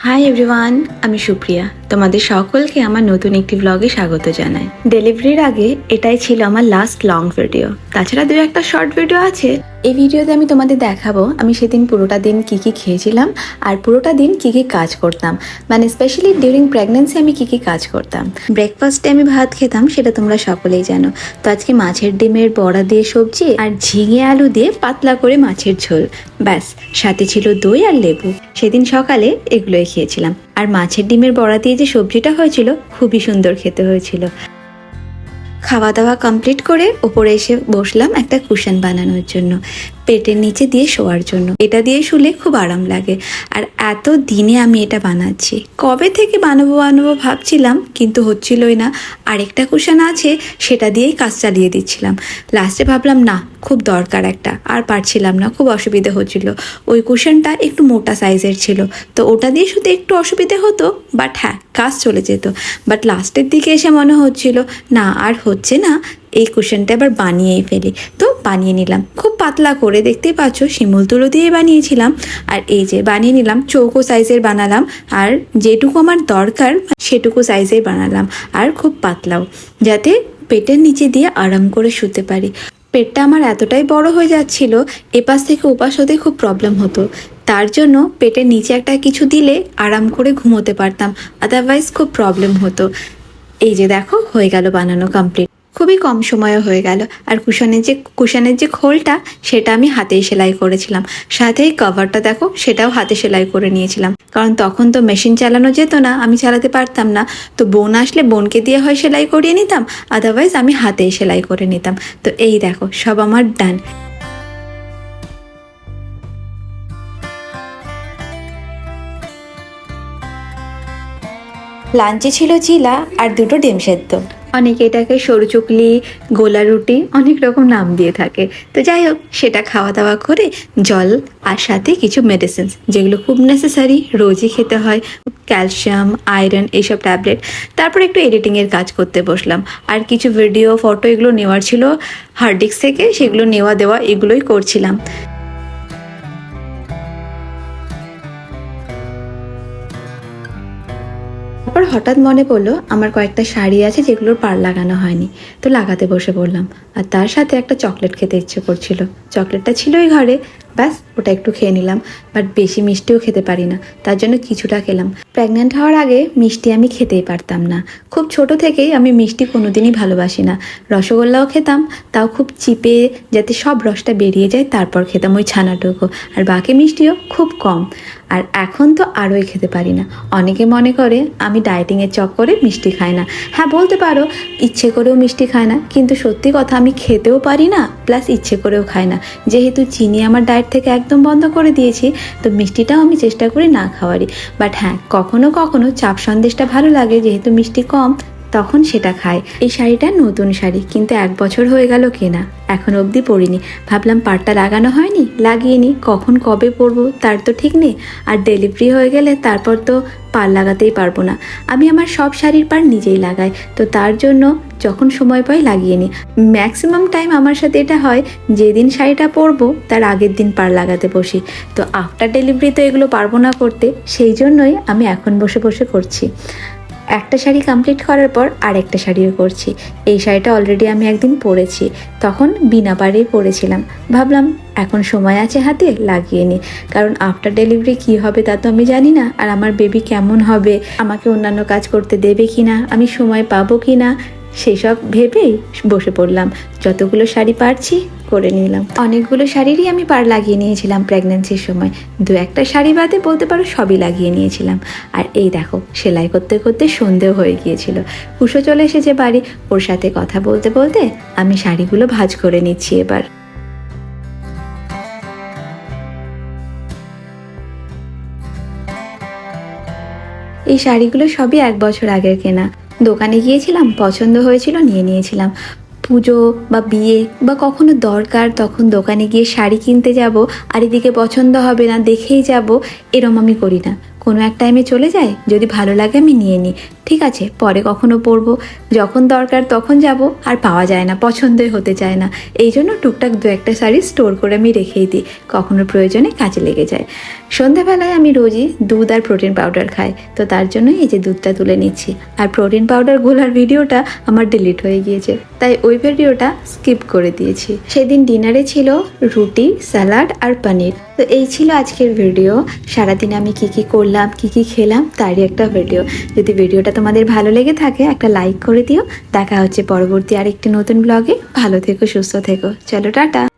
Hi everyone আমি সুপ্রিয়া তোমাদের সকলকে আমার নতুন একটি ব্লগে স্বাগত জানাই। ডেলিভারির আগে এটাই ছিল আমার লাস্ট লং ভিডিও তাছাড়া দু একটা শর্ট ভিডিও আছে। এই ভিডিওতে আমি তোমাদের দেখাবো আমি সেদিন পুরোটা দিন কি কি খেয়েছিলাম আর পুরোটা দিন কি কি কাজ করতাম। মানে স্পেশালি ডিউরিং প্রেগনেন্সি আমি কি কি কাজ করতাম। ব্রেকফাস্টে আমি ভাত খেতাম, সেটা তোমরা সকলেই জানো। তো আজকে মাছের ডিমের বড়া দিয়ে সবজি আর ঝিঙে আলু দিয়ে পাতলা করে মাছের ঝোল। ব্যাস, সাথে ছিল দই আর লেবু। সেদিন সকালে এগুলোই খেয়েছিলাম। আর মাছের ডিমের বড়া দিয়ে যে সবজিটা হয়েছিল, খুবই সুন্দর খেতে হয়েছিল। খাওয়া দাওয়া কমপ্লিট করে ওপরে এসে বসলাম একটা কুশন বানানোর জন্য। পেটের নিচে দিয়ে শোয়ার জন্য। এটা দিয়ে শুলে খুব আরাম লাগে। আর এত দিনে আমি এটা বানাচ্ছি। কবে থেকে বানাবো বানাবো ভাবছিলাম, কিন্তু হচ্ছিলই না। আরেকটা কুশন আছে, সেটা দিয়েই কাজ চালিয়ে দিচ্ছিলাম। লাস্টে ভাবলাম, না, খুব দরকার একটা। আর পারছিলাম না, খুব অসুবিধে হচ্ছিল। ওই কুশনটা একটু মোটা সাইজের ছিল। তো ওটা দিয়ে শুধু একটু অসুবিধে হতো বাট হ্যাঁ কাজ চলে যেত। বাট লাস্টের দিকে এসে মনে হচ্ছিল, না, আর হচ্ছে না। এই কুশনটা এবার বানিয়েই ফেলি। তো বানিয়ে নিলাম। খুব পাতলা করে দেখতেই পাচ্ছ, শিমুল তুলো দিয়ে বানিয়েছিলাম। আর এই যে বানিয়ে নিলাম, চৌকো সাইজের বানালাম। আর যেটুকু আমার দরকার, সেটুকু সাইজের বানালাম। আর খুব পাতলাও, যাতে পেটের নিচে দিয়ে আরাম করে শুতে পারি। পেটটা আমার এতটাই বড় হয়ে যাচ্ছিল, এপাশ থেকে ওপাশ হতে খুব প্রবলেম হতো। তার জন্য পেটের নিচে একটা কিছু দিলে আরাম করে ঘুমোতে পারতাম। আদারওয়াইজ খুব প্রবলেম হতো। এই যে দেখো, হয়ে গেল বানানো কমপ্লিট খুবই কম সময়ে হয়ে গেল। আর কুশনের যে কুশনের যে খোলটা, সেটা আমি হাতেই সেলাই করেছিলাম। সাথেই কভারটা দেখো, সেটাও হাতে সেলাই করে নিয়েছিলাম। কারণ তখন তো মেশিন চালানো যেত না, আমি চালাতে পারতাম না। তো বোন আসলে বোনকে দিয়ে হয় সেলাই করিয়ে নিতাম আদারওয়াইজ আমি হাতেই সেলাই করে নিতাম। তো এই দেখো, সব আমার ডান লাঞ্চে ছিল চিলা আর দুটো ডিম সেদ্ধ। অনেকে এটাকে সরু চুকলি, গোলা রুটি, অনেক রকম নাম দিয়ে থাকে। তো যাই হোক, সেটা খাওয়া দাওয়া করে জল আর সাথে কিছু মেডিসিনস যেগুলো খুব নেসেসারি রোজই খেতে হয়। ক্যালসিয়াম আয়রন এইসব ট্যাবলেট তারপর একটু এডিটিংয়ের কাজ করতে বসলাম। আর কিছু ভিডিও ফটো এগুলো নেওয়ার ছিল। হার্ড ডিস্ক থেকে সেগুলো নেওয়া দেওয়া এগুলোই করছিলাম। হঠাৎ মনে পড়ল আমার কয়েকটা শাড়ি আছে যেগুলোর পার লাগানো হয়নি। তো লাগাতে বসে পড়লাম। আর তার সাথে একটা চকলেট খেতে ইচ্ছে করছিল। চকলেটটা ছিলই ঘরে। ব্যাস, ওটা একটু খেয়ে নিলাম। বাট বেশি মিষ্টিও খেতে পারি না, তার জন্য কিছুটা খেলাম। প্রেগনেন্ট হওয়ার আগে মিষ্টি আমি খেতেই পারতাম না। খুব ছোট থেকেই আমি মিষ্টি কোনোদিনই ভালোবাসি না। রসগোল্লাও খেতাম, তাও খুব চিপে যাতে সব রসটা বেরিয়ে যায়, তারপর খেতাম ওই ছানাটুকু। আর বাকি মিষ্টিও খুব কম। আর এখন তো আরোই খেতে পারি না। অনেকে মনে করে আমি ডায়েটিংয়ের চক্করে মিষ্টি খাই না। হ্যাঁ বলতে পারো, ইচ্ছে করেও মিষ্টি খায় না, কিন্তু সত্যি কথা আমি খেতেও পারি না, প্লাস ইচ্ছে করেও খাই না। যেহেতু চিনি আমার ডায়েট থেকে একদম বন্ধ করে দিয়েছি, তো মিষ্টিটাও আমি চেষ্টা করি না খাওয়ারই। বাট হ্যাঁ কখনো কখনো চাপ সন্দেশটা ভালো লাগে, যেহেতু মিষ্টি কম তখন সেটা খায়। এই শাড়িটা নতুন শাড়ি, কিন্তু এক বছর হয়ে গেল কেনা। এখন অবধি পরিনি। ভাবলাম পাটটা লাগানো হয়নি, লাগিয়ে নি। কখন কবে পরবো তার তো ঠিক নেই। আর ডেলিভারি হয়ে গেলে তারপর তো পার লাগাতেই পারব না। আমি আমার সব শাড়ির পার নিজেই লাগাই। তো তার জন্য যখন সময় পাই লাগিয়ে নিই ম্যাক্সিমাম টাইম আমার সাথে এটা হয়, যেদিন শাড়িটা পরবো তার আগের দিন পার লাগাতে বসি। তো আফটার ডেলিভারি তো এগুলো পারব না করতে, সেই জন্যই আমি এখন বসে বসে করছি। একটা শাড়ি কমপ্লিট করার পর আরেকটা শাড়িও করছি। এই শাড়িটা অলরেডি আমি একদিন পরেছি। তখন বিনা পাড়েই পরেছিলাম। ভাবলাম, এখন সময় আছে হাতে, লাগিয়ে নি। কারণ আফটার ডেলিভারি কি হবে তা তো আমি জানি না। আর আমার বেবি কেমন হবে? আমাকে অন্যান্য কাজ করতে দেবে কি না আমি সময় পাবো কি না সেসব ভেবেই বসে পড়লাম। যতগুলো শাড়ি পারছি করে নিলাম। অনেকগুলো শাড়িরই আমি পার লাগিয়ে নিয়েছিলাম প্রেগনেন্সির সময়। দু একটা শাড়ি বাদে বলতে পারো সবই লাগিয়ে নিয়েছিলাম। আর এই দেখো, সেলাই করতে করতে সন্ধেও হয়ে গিয়েছিল। কুশো চলে এসেছে বাড়ি। ওর সাথে কথা বলতে বলতে আমি শাড়িগুলো ভাজ করে নিচ্ছি এবার। এই শাড়িগুলো সবই এক বছর আগের কেনা। দোকানে গিয়েছিলাম, পছন্দ হয়েছিল নিয়ে নিয়েছিলাম। পুজো বা বিয়ে বা কখনো দরকার, তখন দোকানে গিয়ে শাড়ি কিনতে যাব, আর এদিকে পছন্দ হবে না, দেখেই যাব, এরম আমি করি না। কোনো এক টাইমে চলে যায়, যদি ভালো লাগে আমি নিয়ে নিই। ঠিক আছে, পরে কখনো পরবো। যখন দরকার তখন যাব, আর পাওয়া যায় না, পছন্দই হতে চায় না। এই জন্য টুকটাক দু একটা শাড়ি স্টোর করে আমি রেখেই দিই, কখনো প্রয়োজনে কাজে লেগে যায়। সন্ধেবেলায় আমি রোজই দুধ আর প্রোটিন পাউডার খাই, তো তার জন্যই এই যে দুধটা তুলে নিচ্ছি। আর প্রোটিন পাউডার গোলার ভিডিওটা আমার ডিলিট হয়ে গিয়েছে, তাই ওই ভিডিওটা স্কিপ করে দিয়েছি। সেদিন ডিনারে ছিল রুটি স্যালাড আর পনির। তো এই ছিল আজকের ভিডিও সারাদিন আমি কি কি করলাম, কি কি খেলাম, তারই একটা ভিডিও যদি ভিডিওটা তোমাদের ভালো লেগে থাকে, একটা লাইক করে দিও। দেখা হচ্ছে পরবর্তী আরেকটি নতুন ব্লগে ভালো থেকো, সুস্থ থেকো। চলো, টাটা!